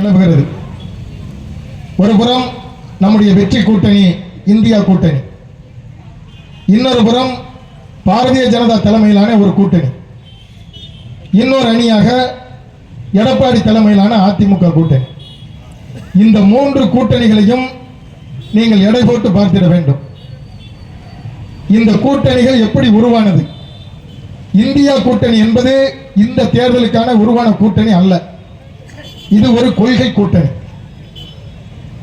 நிலவுகிறது. ஒரு புறம் நம்முடைய வெற்றி கூட்டணி இந்தியா கூட்டணி. இன்னொரு புறம் பாரதிய ஜனதா தலைமையிலான ஒரு கூட்டணி. இன்னொரு அணியாக எடப்பாடி தலைமையிலான அதிமுக கூட்டணி. இந்த மூன்று கூட்டணிகளையும் நீங்கள் எடை போட்டு பார்த்திட வேண்டும். இந்த கூட்டணிகள் எப்படி உருவானது? இந்தியா கூட்டணி என்பது இந்த தேர்தலுக்கான உருவான கூட்டணி அல்ல. இது ஒரு கொள்கை கூட்டணி.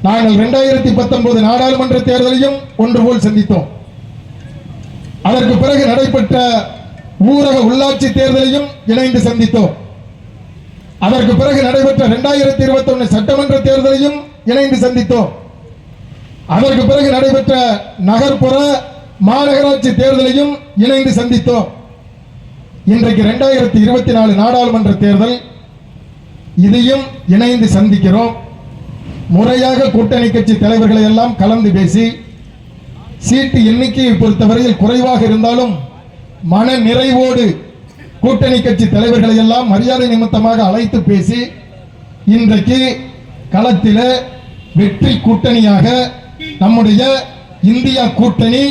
நாங்கள் இரண்டாயிரத்தி பத்தொன்பது நாடாளுமன்ற தேர்தலையும் ஒன்று போல் சந்தித்தோம். அதற்கு பிறகு நடைபெற்ற ஊரக உள்ளாட்சி தேர்தலையும் இணைந்து சந்தித்தோம். அதற்கு பிறகு நடைபெற்ற இரண்டாயிரத்தி இருபத்தி ஒன்று சட்டமன்ற தேர்தலையும் இணைந்து சந்தித்தோம். அதற்கு பிறகு நடைபெற்ற நகர்ப்புற மாநகராட்சி தேர்தலையும் இணைந்து சந்தித்தோம். இன்றைக்கு இரண்டாயிரத்தி இருபத்தி நாலு நாடாளுமன்ற தேர்தல் இதையும் இணைந்து சந்திக்கிறோம். முறையாக கூட்டணி கட்சி தலைவர்களை எல்லாம் கலந்து பேசி சீட்டு எண்ணிக்கையை பொறுத்தவரையில் குறைவாக இருந்தாலும் மன நிறைவோடு கூட்டணி கட்சி தலைவர்களை எல்லாம் மரியாதை நிமித்தமாக அழைத்து பேசி இன்றைக்கு களத்தில் வெற்றி கூட்டணியாக நம்முடைய இந்தியா கூட்டணி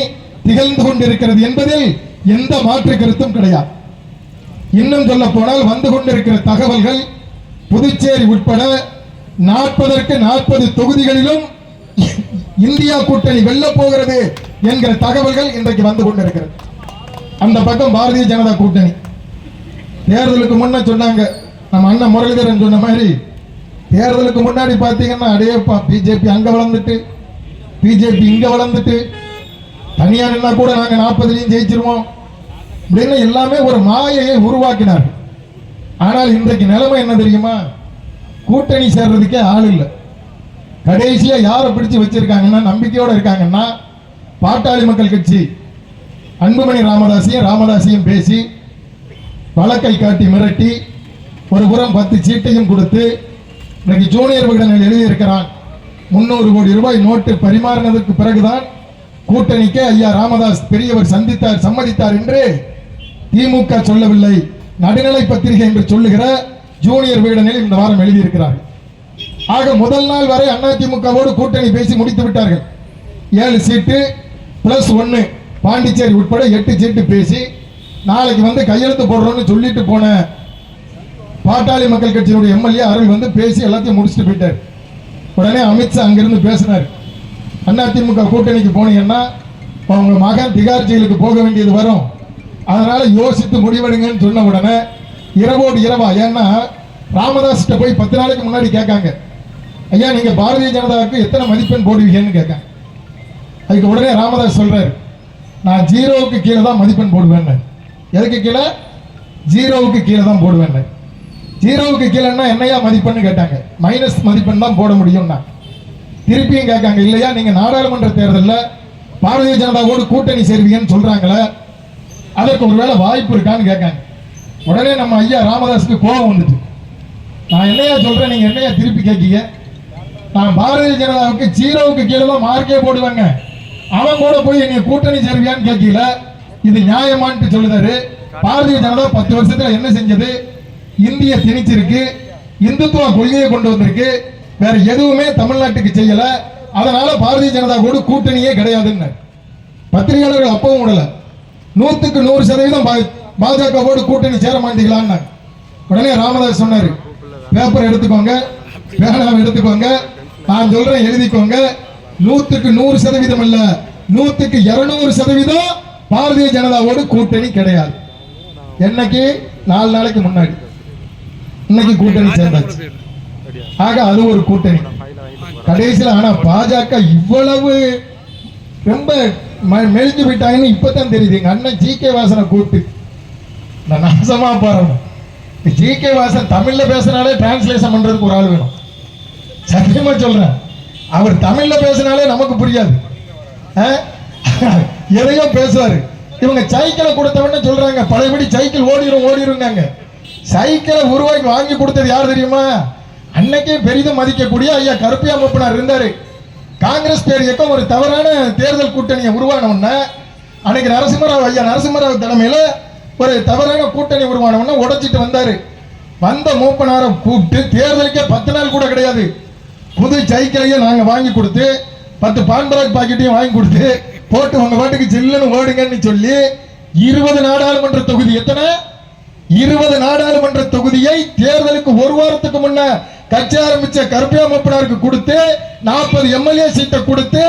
திகழ்ந்து கொண்டிருக்கிறது என்பதில் எந்த மாற்று கருத்தும் கிடையாது. இன்னும் சொல்ல போனால் வந்து கொண்டிருக்கிற தகவல்கள் புதுச்சேரி உட்பட நாற்பதற்கு நாற்பது தொகுதிகளிலும் இந்தியா கூட்டணி வெல்ல போகிறது என்கிற தகவல்கள் இன்றைக்கு வந்து கொண்டிருக்கிறது. அந்த பக்கம் பாரதிய ஜனதா கூட்டணி. தேர்தலுக்கு முன்ன சொன்னாங்க நம்ம அண்ணன் முரளிதரன் சொன்ன மாதிரி தேர்தலுக்கு முன்னாடி பார்த்தீங்கன்னா அடையப்பா பிஜேபி அங்க வளர்ந்துட்டு பிஜேபி இங்க வளர்ந்துட்டு தனியாக நின்னா கூட நாங்கள் நாற்பதுலையும் ஜெயிச்சிருவோம். அப்படின்னு எல்லாமே ஒரு மாயையை உருவாக்கினார் ஆனால் இன்றைக்கு நிலைமை என்ன தெரியுமா? கூட்டணி சேர்றதுக்கே ஆள் இல்லை. கடைசியா யாரை பிடிச்சு வச்சிருக்காங்கன்னா நம்பிக்கையோட இருக்காங்கன்னா பாட்டாளி மக்கள் கட்சி அன்புமணி ராமதாஸையும் ராமதாசையும் பேசி வழக்கை காட்டி மிரட்டி ஒரு புறம் பத்து சீட்டையும் கொடுத்து இன்னைக்கு ஜூனியர் விகடனில் எழுதியிருக்கிறான். முன்னூறு கோடி ரூபாய் நோட்டு பரிமாறினதற்கு பிறகுதான் கூட்டணிக்கு ஐயா ராமதாஸ் பெரியவர் சந்தித்தார் சம்மதித்தார் என்று திமுக சொல்லவில்லை. நடுநிலை பத்திரிகை என்று சொல்லுகிற ஜூனியர் விகடனில் இந்த வாரம் எழுதியிருக்கிறார்கள். ஆக முதல் நாள் வரை அதிமுகவோடு கூட்டணி பேசி முடித்து விட்டார்கள். ஏழு சீட்டு பிளஸ் ஒன்னு பாண்டிச்சேரி உட்பட எட்டு சீட்டு பேசி நாளைக்கு வந்து கையெழுத்து போடுறோம்னு சொல்லிட்டு போன பாட்டாளி மக்கள் கட்சியினுடைய எம்எல்ஏ அருள் வந்து பேசி எல்லாத்தையும் முடிச்சுட்டு போயிட்டார். உடனே அமித்ஷா அங்கிருந்து பேசினார். அதிமுக கூட்டணிக்கு போனீங்கன்னா அவங்க மகன் திகார் ஜெயிலுக்கு போக வேண்டியது வரும். அதனால யோசித்து முடிவெடுங்கன்னு சொன்ன உடனே இரவோடு இரவா ஏன்னா ராமதாஸ்கிட்ட போய் பத்து நாளைக்கு முன்னாடி கேட்காங்க. ஐயா நீங்க பாரதிய ஜனதாவுக்கு எத்தனை மதிப்பெண் போடுவீங்கன்னு கேட்காங்க. அதுக்கு உடனே ராமதாஸ் சொல்றாரு நான் ஜீரோவுக்கு கீழே தான் மதிப்பெண் போடுவேன் எதுக்கு கீழே? ஜீரோவுக்கு கீழே தான் போடுவேன் ஜீரோவுக்கு கீழேன்னா என்னையா மதிப்பெண்ணு கேட்டாங்க. மைனஸ் மதிப்பெண் தான் போட முடியும்னா. திருப்பியும் கேட்காங்க இல்லையா நீங்க நாடாளுமன்ற தேர்தலில் பாரதிய ஜனதாவோடு கூட்டணி சேர்வீங்கன்னு சொல்றாங்களே அதற்கு ஒருவேளை வாய்ப்பு இருக்கான்னு கேட்காங்க. உடனே நம்ம ஐயா ராமதாஸுக்கு கோபம் வந்துட்டு. நான் என்னையா சொல்றேன் நீங்க என்னையா திருப்பி கேட்கீங்க? நான் பாரதிய ஜனதாவுக்கு ஜீரோவுக்கு கீழே தான் மார்க்கே போடுவாங்க. அவன் கூட போய் நீ கூட்டணி சேருவியான்னு கேட்கல. இது நியாயமான்ட்டு சொல்லுதாரு. பாரதிய ஜனதா பத்து வருஷத்துல என்ன செஞ்சது? இந்திய திணிச்சிருக்கு. இந்துத்துவ கொள்கையை கொண்டு வந்திருக்கு. வேற எதுவுமே தமிழ்நாட்டுக்கு செய்யல. அதனால பாரதிய ஜனதா கூட கூட்டணியே கிடையாதுன்னு. பத்திரிகையாளர்கள் அப்பவும் விடல நூத்துக்கு நூறு சதவீதம் பா- பாஜகவோடு கூட்டணி சேர மாட்டீங்களான்னு. உடனே ராமதாஸ் சொன்னாரு பேப்பர் எடுத்துக்கோங்க பேனாவை எடுத்துக்கோங்க நான் சொல்றேன் எழுதிக்கோங்க. நூத்துக்கு நூறு சதவீதம் இல்ல நூத்துக்கு இருநூறு சதவீதம் பாரதிய ஜனதாவோடு கூட்டணி கிடையாது. என்னைக்கு? நாலு நாளைக்கு முன்னாடி. இன்னைக்கு கூட்டணி சேர்ந்தாச்சு. ஆக அது ஒரு கூட்டணி. கடைசியில் ஆனா பாஜக இவ்வளவு ரொம்ப மெலிஞ்சு போயிட்டாங்கன்னு இப்பதான் தெரியுது. எங்கள் அண்ணன் ஜி கே வாசனை கூப்பிட்டு. நான் நாசமாக பாருங்க. ஜி கே வாசன் தமிழில் பேசினாலே டிரான்ஸ்லேஷன் பண்ணுறதுக்கு ஒரு ஆள் வேணும். சத்தியமாக சொல்கிறேன் அவர் தமிழில் பேசினாலே நமக்கு புரியாது. ஆ? எதையோ பேசுவார். இவங்க சைக்கிளை கொடுத்தவொடனே சொல்கிறாங்க பழையபடி சைக்கிள் ஓடிரும் ஓடிருங்காங்க சைக்கிளை உருவாக்கி வாங்கி கொடுத்தது யார் தெரியுமா? அன்னைக்கே பெரிதும் மதிக்கக்கூடிய ஐயா கருப்பையா மூப்பனார் இருந்தாரு. காங்கிரஸ் பேர் இயக்கம் ஒரு தவறான தேர்தல் கூட்டணியை உருவான உடனே அன்னைக்கு நரசிம்மராவ் ஐயா நரசிம்மராவ் தலைமையில ஒரு தவறான கூட்டணி உருவான உடனே உடைச்சிட்டு வந்தாரு. வந்த மூப்பனாரை கூப்பிட்டு தேர்தலுக்கே பத்து நாள் கூட கிடையாது. புது சைக்கிளையும் நாங்க வாங்கி கொடுத்து பத்து பான்பராக் பாக்கெட்டையும் வாங்கி கொடுத்து போட்டு உங்க பாட்டுக்கு சில்லுன்னு ஓடுங்கன்னு சொல்லி இருபது நாடாளுமன்ற தொகுதி எத்தனை? இருபது நாடாளுமன்ற தொகுதியை தேர்தலுக்கு ஒரு வாரத்துக்கு முன்ன கட்சி ஆரம்பிச்ச கருப்பையா மூப்பனாருக்கு கொடுத்து நாற்பது எம்எல்ஏ சீட்டை கொடுத்து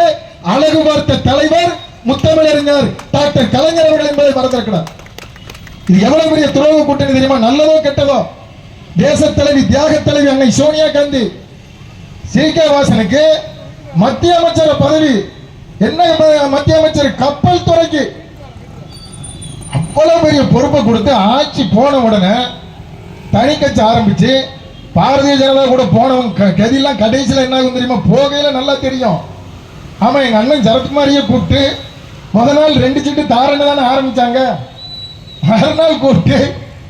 அழகு பார்த்த தலைவர் முத்தமிழறிஞர் டாக்டர் கலைஞர் அவர்கள் என்பதை மறந்திருக்கிறார். இது எவ்வளவு பெரிய துறவு கூட்டணி தெரியுமா? நல்லதோ கெட்டதோ? தேச தலைவி தியாக தலைவி அன்னை சோனியா காந்தி சி. கே. வாசனுக்கு மத்திய அமைச்சர் பதவி. என்ன மத்திய அமைச்சர் கப்பல் துறைக்கு அவ்வளவு பெரிய பொறுப்பை கொடுத்து ஆட்சி போன உடனே தனி கட்சி ஆரம்பிச்சு பாரதிய ஜனதா கூட போனவங்க க- கதியெல்லாம் கடைசியில் என்ன ஆகும் தெரியுமா? போகையில் நல்லா தெரியும். ஆமாம் எங்கள் அண்ணன் சரத்குமாரியை கூப்பிட்டு முத நாள் ரெண்டு சீட்டு தாரன்னு தானே ஆரம்பித்தாங்க மறுநாள் கூப்பிட்டு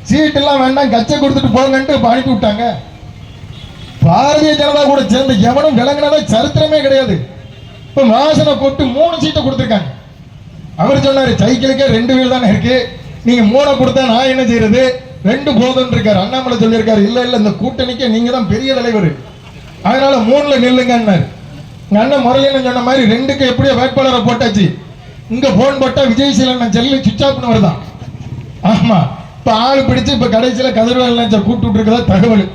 சீட்டெல்லாம் வேண்டாம் கச்சை கொடுத்துட்டு போங்கன்ட்டு அனுப்பி விட்டாங்க. பாரதிய ஜனதா கூட சேர்ந்து எவனும் விளங்கினதா சரித்திரமே கிடையாது. இப்போ வாசனை போட்டு மூணு சீட்டை கொடுத்துருக்காங்க. அவர் சொன்னார் சைக்கிளுக்கே ரெண்டு வீல் தானே இருக்குது நீங்கள் மூணை கொடுத்தா நான் என்ன செய்கிறது ரெண்டு போதும் இருக்காரு. அண்ணாமலை சொல்லியிருக்காரு இல்ல இல்ல இந்த கூட்டணிக்கு நீங்க தான் பெரிய தலைவர். அதனால மூணுல நில்லுங்க எங்க அண்ணன் முரளின்னு சொன்ன மாதிரி ரெண்டுக்கு எப்படியோ வேட்பாளரை போட்டாச்சு. இங்க போன் போட்டா விஜய் சீலன் செல்லு சுவிச் ஆஃப்னு வருதான். ஆமா. இப்ப ஆள் பிடிச்சு இப்ப கடைசியில கதிர்வேல் நேச்சர் கூப்பிட்டு இருக்கதா தகவல்.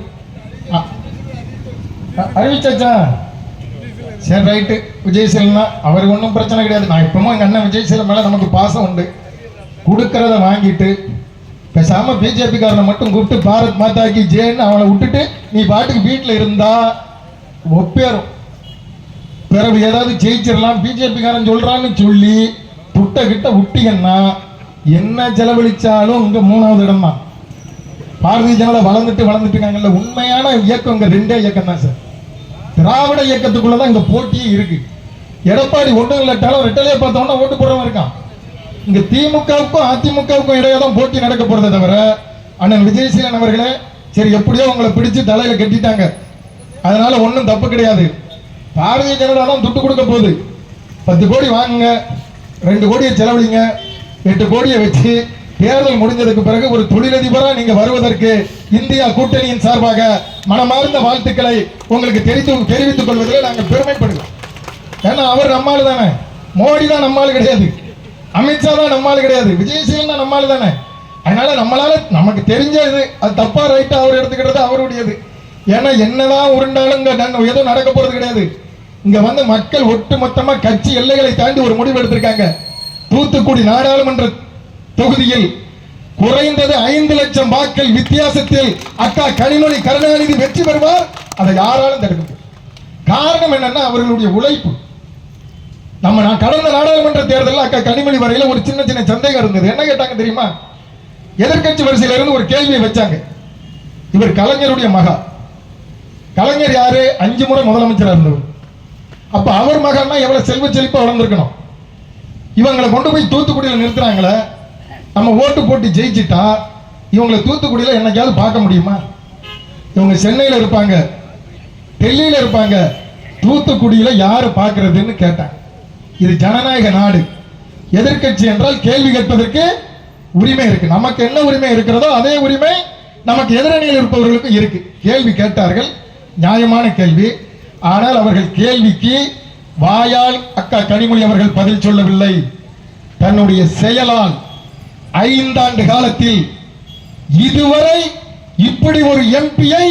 அறிவிச்சாச்சா சரி ரைட்டு விஜய் அவருக்கு ஒன்றும் பிரச்சனை கிடையாது. நான் இப்பவும் எங்கள் அண்ணன் விஜய் சேலம் மேலே நமக்கு பாசம் உண்டு. கொடுக்கறத வாங்கிட்டு பேசாம பிஜேபி காரனை மட்டும் கூப்பிட்டு பாரத் மாதாக்கு ஜேன்னு அவனை விட்டுட்டு நீ பாட்டுக்கு வீட்டில் இருந்தா ஒப்பேறும் பிறகு ஏதாவது ஜெயிச்சிடலாம் பிஜேபி காரன் சொல்றான்னு சொல்லி புட்ட கிட்ட விட்டீங்கன்னா என்ன செலவழிச்சாலும் இங்க மூணாவது இடம் தான் பாரதிய ஜனதா வளர்ந்துட்டு வளர்ந்துட்டு இருக்காங்கல்ல உண்மையான இயக்கம் இங்க ரெண்டே இயக்கம் தான் சார். திராவிட இயக்கத்துக்குள்ளதான் இங்க போட்டியே இருக்கு. எடப்பாடி ஒன்றும் இல்லாட்டாலும் ரெட்டலையே பார்த்தோம்னா ஓட்டு போடுறவன் இருக்கான். இங்க திமுகவுக்கும் அதிமுகவுக்கும் இடையே தான் போட்டி நடக்க போறதே தவிர அண்ணன் விஜயசீலன் அவர்களே சரி எப்படியோ உங்களை பிடிச்சு தலையில கட்டிட்டாங்க. அதனால ஒன்றும் தப்பு கிடையாது. பாரதிய ஜனதா தான் துட்டு கொடுக்க போகுது. பத்து கோடி வாங்குங்க ரெண்டு கோடியை செலவழிங்க எட்டு கோடியை வச்சு தேர்தல் முடிஞ்சதுக்கு பிறகு ஒரு தொழிலதிபரா நீங்க வருவதற்கு இந்தியா கூட்டணியின் சார்பாக மனமார்ந்த வாழ்த்துக்களை உங்களுக்கு தெரிவித்து தெரிவித்துக் கொள்வதில் நாங்கள் பெருமைப்படுகிறோம். ஏன்னா அவர் நம்மால் தானே மோடி தான் நம்மால் கிடையாது. அமித்ஷா தான் நம்மளால கிடையாது. விஜயசீலன் தான் நம்மால் தானே? அதனால நம்மளால நமக்கு தெரிஞ்சது அது தப்பா ரைட்டா அவர் எடுத்துக்கிறது அவருடையது. ஏன்னா என்னதான் உருண்டாலும் இங்க எதுவும் நடக்க போறது கிடையாது. இங்க வந்து மக்கள் ஒட்டு மொத்தமா கட்சி எல்லைகளை தாண்டி ஒரு முடிவு எடுத்திருக்காங்க. தூத்துக்குடி நாடாளுமன்ற தொகுதியில் குறைந்தது ஐந்து லட்சம் வாக்கள் வித்தியாசத்தில் அக்கா கனிமொழி கருணாநிதி வெற்றி பெறுவார். அதை யாராலும் தடுக்க காரணம் என்னன்னா அவர்களுடைய உழைப்பு. நம்ம நான் கடந்த நாடாளுமன்ற தேர்தலில் அக்கா கனிமொழி வரையில் ஒரு சின்ன சின்ன சந்தேகம் இருந்தது. என்ன கேட்டாங்க தெரியுமா? எதிர்க்கட்சி வரிசையில இருந்து ஒரு கேள்வியை வச்சாங்க. இவர் கலைஞருடைய மகா. கலைஞர் யாரு? அஞ்சு முறை முதலமைச்சராக இருந்தவர். அப்ப அவர் மகன்னா எவ்வளவு செல்வ செழிப்பா வளர்ந்துருக்கணும்? இவங்களை கொண்டு போய் தூத்துக்குடியில் நிறுத்துறாங்களே. நம்ம ஓட்டு போட்டு ஜெயிச்சுட்டா இவங்களை தூத்துக்குடியில் என்னைக்காவது பார்க்க முடியுமா? இவங்க சென்னையில் இருப்பாங்க. டெல்லியில் இருப்பாங்க. தூத்துக்குடியில் யார் பார்க்கறதுன்னு கேட்டாங்க. இது ஜனநாயக நாடு. எதிர்க்கட்சி என்றால் கேள்வி கேட்பதற்கு உரிமை இருக்கு. நமக்கு என்ன உரிமை இருக்கிறதோ அதே உரிமை நமக்கு எதிரணியில் இருப்பவர்களுக்கும் இருக்கு. கேள்வி கேட்டார்கள். நியாயமான கேள்வி. ஆனால் அவர்கள் கேள்விக்கு வாயால் அக்கா கனிமொழி அவர்கள் பதில் சொல்லவில்லை. தன்னுடைய செயலால் ஐந்தாண்டு காலத்தில் இதுவரை இப்படி ஒரு எம்பியை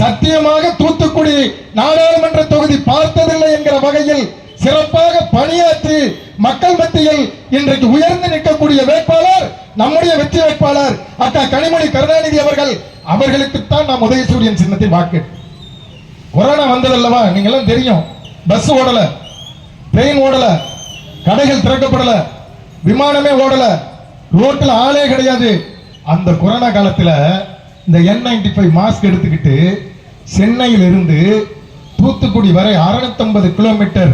சத்தியமாக தூத்துக்குடி நாடாளுமன்ற தொகுதி பார்த்ததில்லை என்கிற வகையில் சிறப்பாக பணியாற்றி மக்கள் மத்தியில் இன்றைக்கு உயர்ந்து நிற்கக்கூடிய வேட்பாளர் நம்முடைய வெற்றி வேட்பாளர் அக்கா கனிமொழி கருணாநிதி அவர்கள் அவர்களுக்குத்தான் நாம் உதயசூரியன் சின்னத்தில் வாக்கு. கொரோனா வந்ததல்லவா? நீங்க எல்லாம் தெரியும். பஸ் ஓடல ட்ரெயின் ஓடல கடைகள் திறக்கப்படல விமானமே ஓடல ரோட்டில் ஆளே கிடையாது. அந்த கொரோனா காலத்துல இந்த என் நைன்டி ஃபைவ் மாஸ்க் எடுத்துக்கிட்டு சென்னையிலிருந்து தூத்துக்குடி வரை 650 கிலோமீட்டர்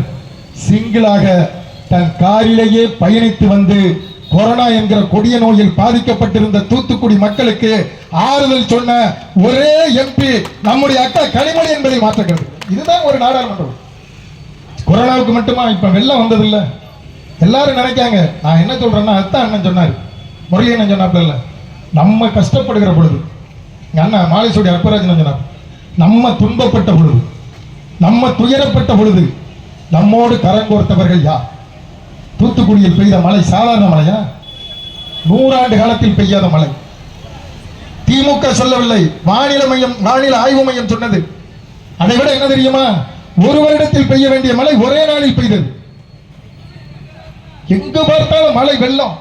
சிங்கிளாக தன் காரிலேயே பயணித்து வந்து கொரோனா என்கிற கொடிய நோயில் பாதிக்கப்பட்டிருந்த தூத்துக்குடி மக்களுக்கு ஆறுதல் சொன்ன ஒரே எம்பி நம்முடைய அக்கா கனிமொழி என்பதை மாற்றுகிறது. இதுதான் ஒரு நாடாளுமன்றம். கொரோனாவுக்கு மட்டுமா? இப்ப வெள்ளம் வந்தது இல்ல எல்லாரும் நினைக்காங்க. நான் என்ன சொல்றேன்னா அத்தான் அண்ணன் சொன்னார். முரளி அண்ணன் சொன்னாப்ல நம்ம கஷ்டப்படுகிற பொழுது எங்க அண்ணா மாலேஸ்வரி அப்பராஜன் சொன்னார் நம்ம துன்பப்பட்ட பொழுது நம்ம துயரப்பட்ட பொழுது நம்மோடு கரங்கோர்த்தவர்கள் யார்? தூத்துக்குடியில் பெய்த மழை சாதாரண மழையா? நூறாண்டு காலத்தில் பெய்யாத மழை. திமுக சொல்லவில்லை மாநில மையம் மாநில ஆய்வு மையம் சொன்னது. அதை விட என்ன தெரியுமா? ஒரு வருடத்தில் பெய்ய வேண்டிய மழை ஒரே நாளில் பெய்தது. எங்கு பார்த்தாலும் மழை வெள்ளம்.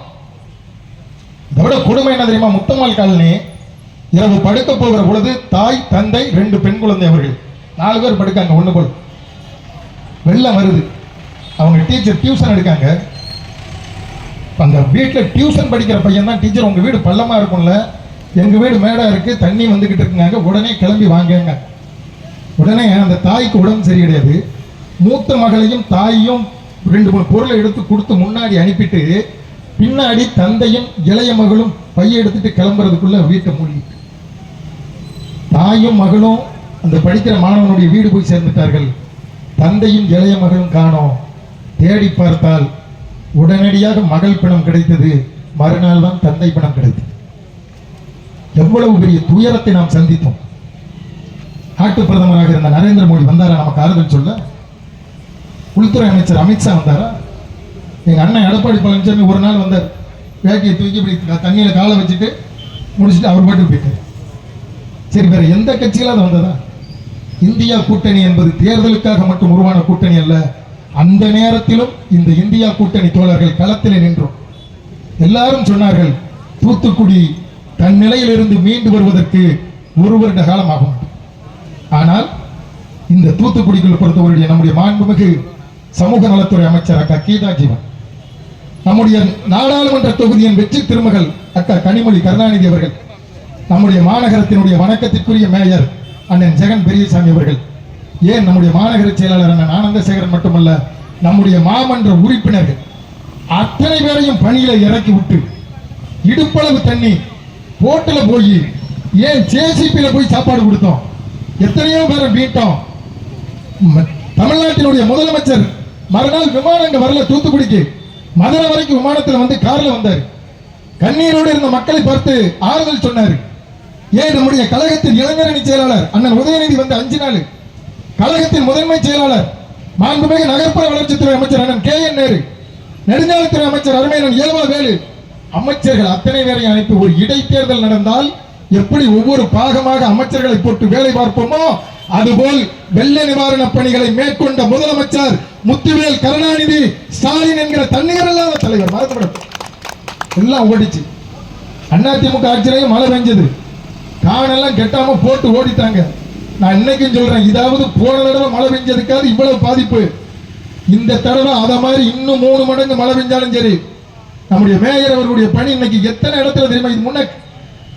இதை விட கொடுமை என்ன தெரியுமா? முத்தம்மாள் காலனி இரவு படுக்க போகிற பொழுது தாய் தந்தை ரெண்டு பெண் குழந்தை அவர்கள். நாலு பேர் படுக்காங்க ஒன்று போல். வெள்ளம் வருது. அவங்க டீச்சர் டியூஷன் எடுக்காங்க. அந்த வீட்டில் டியூஷன் படிக்கிற பையன் தான் டீச்சர் உங்க வீடு பள்ளமா இருக்கும்ல. எங்க வீடு மேடாக இருக்கு தண்ணி வந்துகிட்டு இருக்குங்க உடனே கிளம்பி வாங்கங்க. உடனே அந்த தாய்க்கு உடம்பு சரி கிடையாது மூத்த மகளையும் தாயையும் ரெண்டு மூணு பொருளை எடுத்து கொடுத்து முன்னாடி அனுப்பிட்டு பின்னாடி தந்தையும் இளைய மகளும் பையை எடுத்துட்டு கிளம்புறதுக்குள்ள வீட்டை மூடிட்டு. தாயும் மகளும் அந்த படிக்கிற மாணவனுடைய வீடு போய் சேர்ந்துட்டார்கள். தந்தையும் இளைய மகளும் காணோம். தேடி பார்த்தால் உடனடியாக மகள் பிணம் கிடைத்தது. மறுநாள் தான் தந்தை பிணம் கிடைத்தது. எவ்வளவு பெரிய துயரத்தை நாம் சந்தித்தோம். நாட்டு பிரதமராக இருந்த நரேந்திர மோடி வந்தாரா? நமக்கு ஆறுதல் சொல்ல. உள்துறை அமைச்சர் அமித்ஷா வந்தாரா? எங்கள் அண்ணன் எடப்பாடி பழனிசாமி ஒரு நாள் வந்தார். வேட்டையை தூக்கி இப்படி தண்ணியில் காலை வச்சுட்டு முடிச்சுட்டு அவர் பாட்டுக்கு போயிட்டார். சரி வேற எந்த கட்சியிலாவது வந்ததா? இந்தியா கூட்டணி என்பது தேர்தலுக்காக மட்டும் உருவான கூட்டணி அல்ல. அந்த நேரத்திலும் இந்த இந்தியா கூட்டணி தோழர்கள் களத்தில் நின்றோம். எல்லாரும் சொன்னார்கள் தூத்துக்குடி தன் நிலையிலிருந்து மீண்டு வருவதற்கு ஒரு வருட காலம் ஆகும் ஆனால் இந்த தூத்துக்குடிக்குள் பொறுத்தவரைய நம்முடைய மாண்புமிகு சமூக நலத்துறை அமைச்சர் அக்கா கீதா ஜீவன் நம்முடைய நாடாளுமன்ற தொகுதியின் வெற்றி திருமகள் அக்கா கனிமொழி கருணாநிதி அவர்கள் நம்முடைய மாநகரத்தினுடைய வணக்கத்திற்குரிய மேயர் அண்ணன் ஜெகன் பெரியசாமி அவர்கள். ஏன் நம்முடைய மாநகர செயலாளர் அண்ணன் ஆனந்தசேகரன் மட்டுமல்ல நம்முடைய மாமன்ற உறுப்பினர்கள் அத்தனை பேரையும் பணியில இறக்கி விட்டு இடுப்பளவு தண்ணி போட்டில் போய் ஏன் ஜேசிபியில் போய் சாப்பாடு கொடுத்தோம்? எத்தனையோ பேரை மீட்டோம். தமிழ்நாட்டினுடைய முதலமைச்சர் மறுநாள் விமானம் இங்கே வரல தூத்துக்குடிக்கு. மதுரை வரைக்கும் விமானத்தில் வந்து கார்ல வந்தார். கண்ணீரோடு இருந்த மக்களை பார்த்து ஆறுதல் சொன்னார். ஏன் நம்முடைய கழகத்தின் இளைஞரணி செயலாளர் அண்ணன் உதயநிதி வந்து அஞ்சு நாள்? கழகத்தின் முதன்மை செயலாளர் மாண்புமிகு நகர்ப்புற வளர்ச்சித்துறை அமைச்சர் அண்ணன் கே என் நேரு நெடுஞ்சாலைத்துறை அமைச்சர் அருமையன் ஏவா வேலு அமைச்சர்கள் அத்தனை பேரையும் அனுப்பி ஒரு இடைத்தேர்தல் நடந்தால் எப்படி ஒவ்வொரு பாகமாக அமைச்சர்களை போட்டு வேலை பார்ப்போமோ அதுபோல் வெள்ள நிவாரண பணிகளை மேற்கொண்ட முதலமைச்சர் முத்துவேல் கருணாநிதி ஸ்டாலின் என்கிற தண்ணீர் இல்லாத தலைவர் மறந்துவிடும் எல்லாம் ஓடிச்சு. அதிமுக ஆட்சியிலையும் மழை பெஞ்சது. காணெல்லாம் கெட்டாம போட்டு ஓடிட்டாங்க. நான் இன்னைக்கும் சொல்றேன் இதாவது போன தடவை மழை பெஞ்சதுக்காவது இவ்வளவு பாதிப்பு. இந்த தடவை அத மாதிரி இன்னும் மூணு மடங்கு மழை பெஞ்சாலும் சரி நம்முடைய மேயர் அவர்களுடைய பணி இன்னைக்கு எத்தனை இடத்துல தெரியுமா? இது முன்ன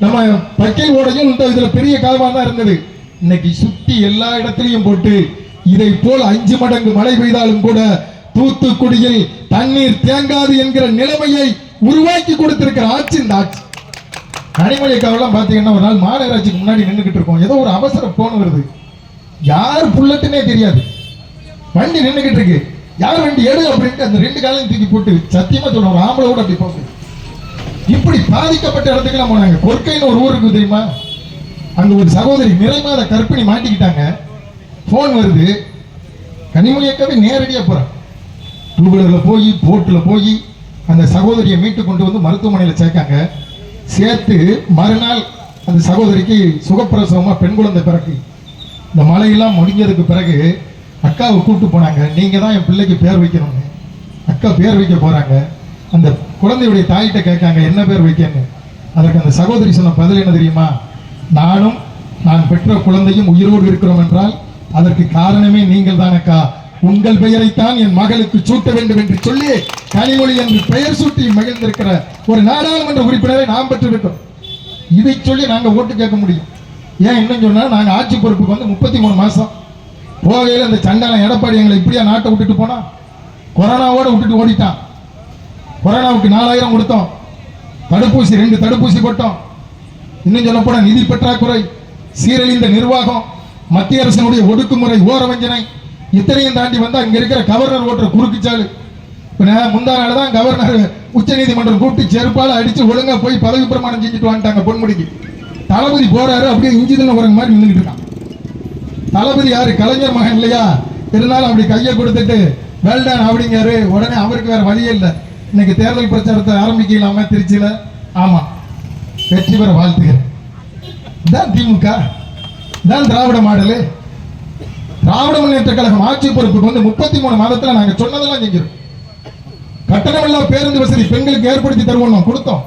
நம்ம பக்கை ஓடையும் இந்த இதுல பெரிய காலமா தான் இருந்தது. இன்னைக்கு சுத்தி எல்லா இடத்துலயும் போட்டு இதை போல் அஞ்சு மடங்கு மழை பெய்தாலும் கூட தூத்துக்குடியில் தண்ணீர் தேங்காது என்கிற நிலைமையை உருவாக்கி கொடுத்திருக்கிற ஆட்சி இந்த ஆட்சி. கனிமொழி அக்காவெல்லாம் பார்த்தீங்கன்னா ஒரு நாள் மாநகராட்சிக்கு முன்னாடி நின்றுக்கிட்டு இருக்கோம். ஏதோ ஒரு அவசர போன் வருது. யார் புல்லட்டுனே தெரியாது. வண்டி நின்றுக்கிட்டு இருக்கு. யார் வண்டி எடு அப்படின்ட்டு அந்த ரெண்டு காலையும் தூக்கி போட்டு சத்தியமா சொல்லுவோம் ஆம்பளை கூட அப்படி போகுது இப்படி பாதிக்கப்பட்ட இடத்துக்குலாம் போனாங்க. கொற்கைன்னு ஒரு ஊருக்கு தெரியுமா? அங்க ஒரு சகோதரி நிறைமாத கற்பிணி மாட்டிக்கிட்டாங்க. போன் வருது. கனிமொழி அக்காவே நேரடியா டூ வீலரில் போய் போட்டில் போய் அந்த சகோதரியை மீட்டு கொண்டு வந்து மருத்துவமனையில் சேர்க்காங்க. சேர்த்து மறுநாள் அந்த சகோதரிக்கு சுகப்பிரசவமாக பெண் குழந்தை பிறகு இந்த மழையெல்லாம் முடிஞ்சதுக்கு பிறகு அக்காவை கூப்பிட்டு போனாங்க. நீங்கள் தான் என் பிள்ளைக்கு பேர் வைக்கணும்னு. அக்கா பேர் வைக்க போகிறாங்க அந்த குழந்தையுடைய தாயிட்ட கேட்காங்க என்ன பேர் வைக்கன்னு? அதற்கு அந்த சகோதரி சொன்ன பதில் என்ன தெரியுமா? நானும் நான் பெற்ற குழந்தையும் உயிரோடு இருக்கிறோம் என்றால் அதற்கு காரணமே நீங்கள் தான் அக்கா உங்கள் பெயரைத்தான் என் மகளுக்கு சூட்ட வேண்டும் என்று சொல்லி கனிமொழி என்று பெயர் சூட்டி மகிழ்ந்திருக்கிற ஒரு நாடாளுமன்ற உறுப்பினரை நாம் பெற்றிருக்கிறோம். இதை சொல்லி நாங்கள் ஓட்டு கேட்க முடியும். ஏன் இன்னும் சொன்னால் நாங்கள் ஆட்சி பொறுப்புக்கு வந்து முப்பத்தி மூணு மாதம் போகையில் அந்த சண்டாளன் எடப்பாடி எங்களை இப்படியா நாட்டை விட்டுட்டு போனால் கொரோனாவோடு விட்டுட்டு ஓடிட்டான். கொரோனாவுக்கு நாலாயிரம் கொடுத்தோம். தடுப்பூசி ரெண்டு தடுப்பூசி போட்டோம். இன்னும் சொல்லப்போனால் நிதி பற்றாக்குறை சீரழிந்த நிர்வாகம் மத்திய அரசினுடைய ஒடுக்குமுறை ஓரவஞ்சனை இத்தனையும் தாண்டி வந்து அங்க இருக்கிற கவர்னர் ஓட்டுற குறுக்குச்சாலு முந்தா நாள் தான் கவர்னர் உச்ச நீதிமன்றம் கூப்பிட்டு செருப்பால அடிச்சு ஒழுங்கா போய் பதவி பிரமாணம் செஞ்சுட்டு வந்துட்டாங்க பொன்முடிக்கு. தளபதி போறாரு அப்படியே இஞ்சி தின்ன வரங்க மாதிரி நின்றுட்டு இருக்கான். தளபதி யாரு? கலைஞர் மகன் இல்லையா? இருந்தாலும் அப்படி கையை கொடுத்துட்டு வெல்டன் அப்படிங்காரு உடனே அவருக்கு வேற வழியே இல்லை. இன்னைக்கு தேர்தல் பிரச்சாரத்தை ஆரம்பிக்கலாம திருச்சியில? ஆமா. வெற்றி பெற வாழ்த்துகிறேன். தான் திமுக. தான் திராவிட மாடலு. திராவிட முன்னேற்ற கழகம் ஆட்சி பொறுப்புக்கு வந்து முப்பத்தி மூணு மாதத்துல நாங்க சொன்னதெல்லாம் செஞ்சிருக்கோம். கட்டணமில்லா பேருந்து வசதி பெண்களுக்கு ஏற்படுத்தி தருவோம் கொடுத்தோம்.